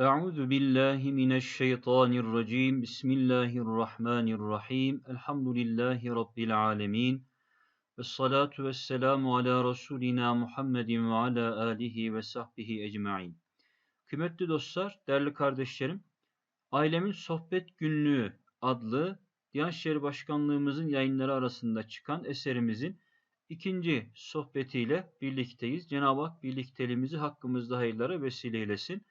Euzu billahi mineşşeytanirracim. Bismillahirrahmanirrahim. Elhamdülillahi rabbil alamin. Ve salatu vesselamu ala Resulina Muhammedin ve ala alihi ve sahbihi ecmain. Kıymetli dostlar, değerli kardeşlerim, Ailemin Sohbet Günlüğü adlı Diyanet İşleri Başkanlığımızın yayınları arasında çıkan eserimizin ikinci sohbetiyle birlikteyiz. Cenab-ı Hak birlikteliğimizi hakkımızda hayırlara vesile eylesin.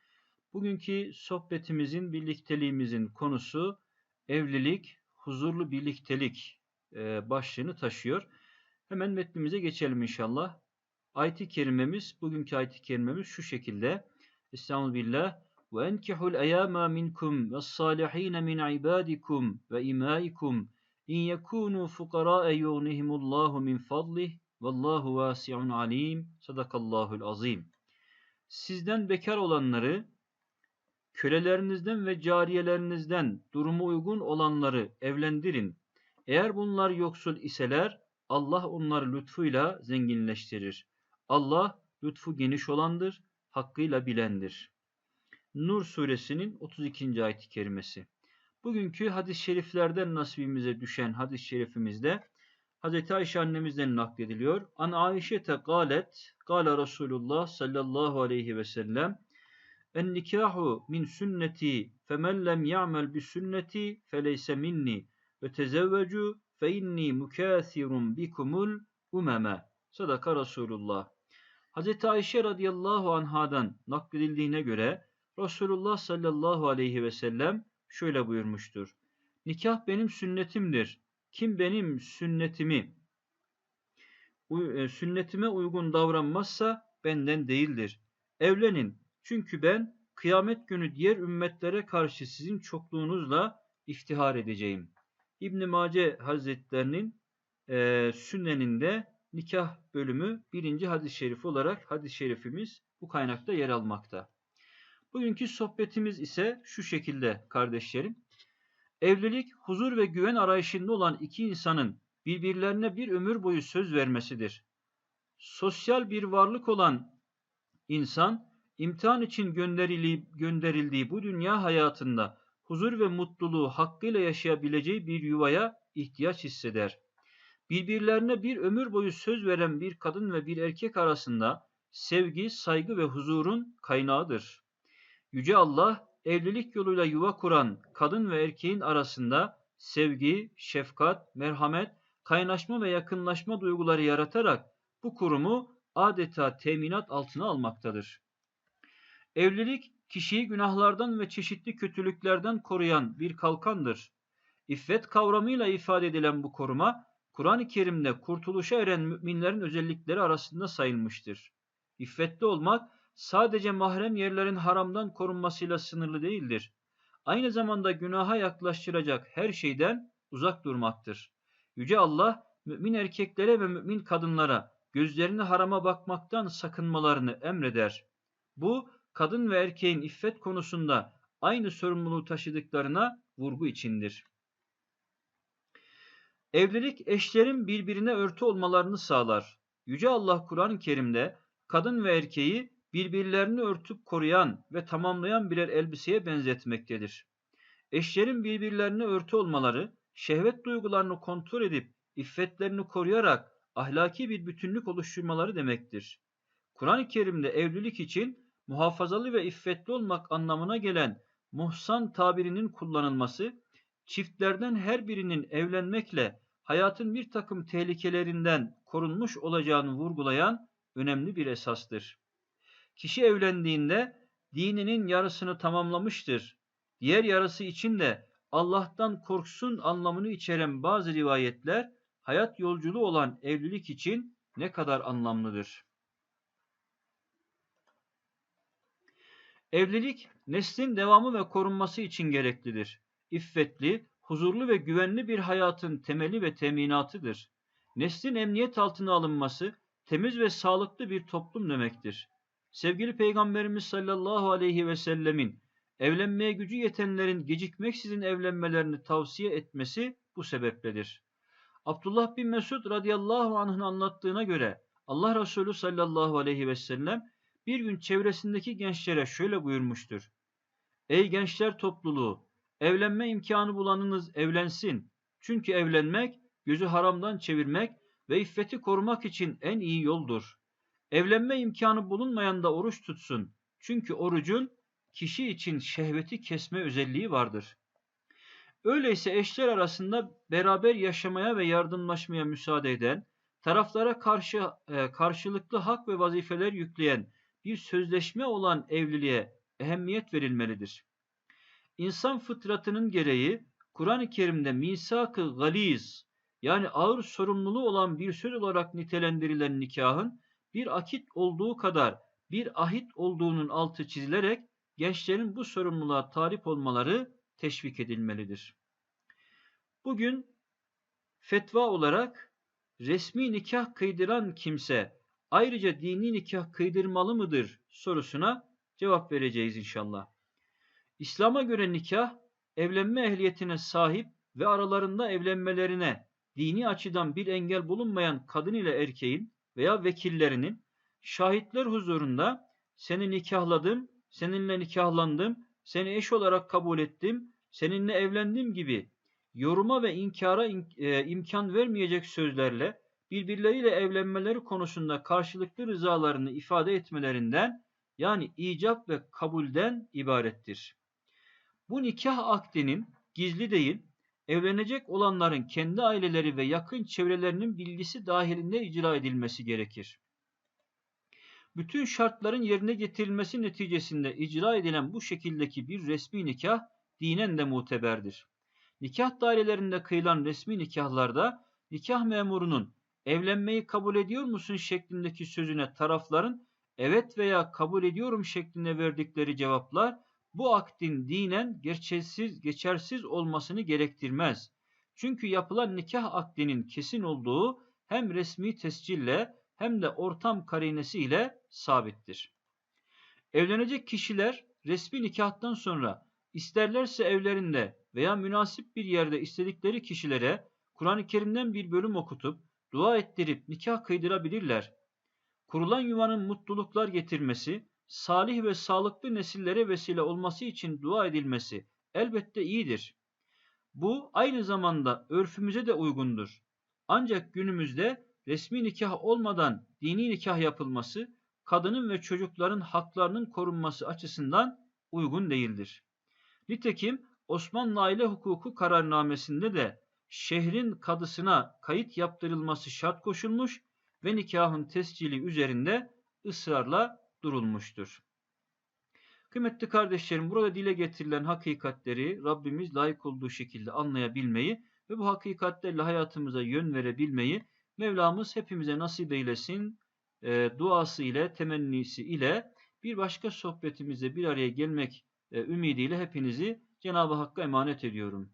Bugünkü sohbetimizin, birlikteliğimizin konusu evlilik, huzurlu birliktelik e, başlığını taşıyor. Hemen metnimize geçelim inşallah. Ayet-i kerimemiz, bugünkü ayet-i kerimemiz şu şekilde. Estağfirullah. Ve enkihul eyama minkum ve salihine min ibadikum ve imaikum in yekunu fukara'e yughnihimullahu min fadlih vallahu vasi'un alim. Sadakallahul azim. Sizden bekar olanları kölelerinizden ve cariyelerinizden durumu uygun olanları evlendirin. Eğer bunlar yoksul iseler, Allah onları lütfuyla zenginleştirir. Allah lütfu geniş olandır, hakkıyla bilendir. Nur suresinin 32. ayet-i kerimesi. Bugünkü hadis-i şeriflerden nasibimize düşen hadis-i şerifimizde Hz. Ayşe annemizden naklediliyor. An Ayşe galet, gale Resulullah sallallahu aleyhi ve sellem En nikahu min sünneti femen lem ya'mel bi sünneti feleyse minni ve tezevvecu fe inni mukâsirun bikumul umeme. Sadaka Resulullah. Hz. Ayşe radıyallahu anhadan nakledildiğine göre Resulullah sallallahu aleyhi ve sellem şöyle buyurmuştur. Nikah benim sünnetimdir. Kim benim sünnetimi e, sünnetime uygun davranmazsa benden değildir. Evlenin çünkü ben kıyamet günü diğer ümmetlere karşı sizin çokluğunuzla iftihar edeceğim. İbn Mace Hazretlerinin e, sünneninde nikah bölümü birinci hadis-i şerif olarak hadis-i şerifimiz bu kaynakta yer almakta. Bugünkü sohbetimiz ise şu şekilde kardeşlerim. Evlilik, huzur ve güven arayışında olan iki insanın birbirlerine bir ömür boyu söz vermesidir. Sosyal bir varlık olan insan, imtihan için gönderildiği bu dünya hayatında huzur ve mutluluğu hakkıyla yaşayabileceği bir yuvaya ihtiyaç hisseder. Birbirlerine bir ömür boyu söz veren bir kadın ve bir erkek arasında sevgi, saygı ve huzurun kaynağıdır. Yüce Allah evlilik yoluyla yuva kuran kadın ve erkeğin arasında sevgi, şefkat, merhamet, kaynaşma ve yakınlaşma duyguları yaratarak bu kurumu adeta teminat altına almaktadır. Evlilik kişiyi günahlardan ve çeşitli kötülüklerden koruyan bir kalkandır. İffet kavramıyla ifade edilen bu koruma, Kur'an-ı Kerim'de kurtuluşa eren müminlerin özellikleri arasında sayılmıştır. İffetli olmak, sadece mahrem yerlerin haramdan korunmasıyla sınırlı değildir. Aynı zamanda günaha yaklaştıracak her şeyden uzak durmaktır. Yüce Allah, mümin erkeklere ve mümin kadınlara gözlerini harama bakmaktan sakınmalarını emreder. Bu, kadın ve erkeğin iffet konusunda aynı sorumluluğu taşıdıklarına vurgu içindir. Evlilik eşlerin birbirine örtü olmalarını sağlar. Yüce Allah Kur'an-ı Kerim'de kadın ve erkeği birbirlerini örtüp koruyan ve tamamlayan birer elbiseye benzetmektedir. Eşlerin birbirlerine örtü olmaları, şehvet duygularını kontrol edip iffetlerini koruyarak ahlaki bir bütünlük oluşturmaları demektir. Kur'an-ı Kerim'de evlilik için muhafazalı ve iffetli olmak anlamına gelen muhsan tabirinin kullanılması, çiftlerden her birinin evlenmekle hayatın bir takım tehlikelerinden korunmuş olacağını vurgulayan önemli bir esastır. Kişi evlendiğinde dininin yarısını tamamlamıştır. Diğer yarısı için de Allah'tan korksun anlamını içeren bazı rivayetler hayat yolculuğu olan evlilik için ne kadar anlamlıdır. Evlilik neslin devamı ve korunması için gereklidir. İffetli, huzurlu ve güvenli bir hayatın temeli ve teminatıdır. Neslin emniyet altına alınması, temiz ve sağlıklı bir toplum demektir. Sevgili Peygamberimiz sallallahu aleyhi ve sellemin evlenmeye gücü yetenlerin gecikmeksizin evlenmelerini tavsiye etmesi bu sebepledir. Abdullah bin Mesud radıyallahu anh'ın anlattığına göre Allah Resulü sallallahu aleyhi ve sellem bir gün çevresindeki gençlere şöyle buyurmuştur. Ey gençler topluluğu, evlenme imkanı bulanınız evlensin. Çünkü evlenmek, gözü haramdan çevirmek ve iffeti korumak için en iyi yoldur. Evlenme imkanı bulunmayan da oruç tutsun. Çünkü orucun kişi için şehveti kesme özelliği vardır. Öyleyse eşler arasında beraber yaşamaya ve yardımlaşmaya müsaade eden, taraflara karşı e, karşılıklı hak ve vazifeler yükleyen bir sözleşme olan evliliğe ehemmiyet verilmelidir. İnsan fıtratının gereği Kur'an-ı Kerim'de misak-ı galiz yani ağır sorumluluğu olan bir söz olarak nitelendirilen nikahın bir akit olduğu kadar bir ahit olduğunun altı çizilerek gençlerin bu sorumluluğa talip olmaları teşvik edilmelidir. Bugün fetva olarak resmi nikah kıydıran kimse ayrıca dini nikah kıydırmalı mıdır sorusuna cevap vereceğiz inşallah. İslam'a göre nikah evlenme ehliyetine sahip ve aralarında evlenmelerine dini açıdan bir engel bulunmayan kadın ile erkeğin veya vekillerinin şahitler huzurunda seni nikahladım, seninle nikahlandım, seni eş olarak kabul ettim, seninle evlendim gibi yoruma ve inkara e, imkan vermeyecek sözlerle birbirleriyle evlenmeleri konusunda karşılıklı rızalarını ifade etmelerinden yani icap ve kabulden ibarettir. Bu nikah akdinin gizli değil, evlenecek olanların kendi aileleri ve yakın çevrelerinin bilgisi dahilinde icra edilmesi gerekir. Bütün şartların yerine getirilmesi neticesinde icra edilen bu şekildeki bir resmi nikah dinen de muteberdir. Nikah dairelerinde kıyılan resmi nikahlarda nikah memurunun evlenmeyi kabul ediyor musun şeklindeki sözüne tarafların evet veya kabul ediyorum şeklinde verdikleri cevaplar bu akdin dinen geçersiz, geçersiz olmasını gerektirmez. Çünkü yapılan nikah akdinin kesin olduğu hem resmi tescille hem de ortam karinesi ile sabittir. Evlenecek kişiler resmi nikahtan sonra isterlerse evlerinde veya münasip bir yerde istedikleri kişilere Kur'an-ı Kerim'den bir bölüm okutup dua ettirip nikah kıydırabilirler. Kurulan yuvanın mutluluklar getirmesi, salih ve sağlıklı nesillere vesile olması için dua edilmesi elbette iyidir. Bu aynı zamanda örfümüze de uygundur. Ancak günümüzde resmi nikah olmadan dini nikah yapılması, kadının ve çocukların haklarının korunması açısından uygun değildir. Nitekim Osmanlı Aile Hukuku kararnamesinde de şehrin kadısına kayıt yaptırılması şart koşulmuş ve nikahın tescili üzerinde ısrarla durulmuştur. Kıymetli kardeşlerim burada dile getirilen hakikatleri Rabbimiz layık olduğu şekilde anlayabilmeyi ve bu hakikatlerle hayatımıza yön verebilmeyi Mevlamız hepimize nasip eylesin. E, duası ile, temennisi ile bir başka sohbetimizde bir araya gelmek e, ümidiyle hepinizi Cenab-ı Hakk'a emanet ediyorum.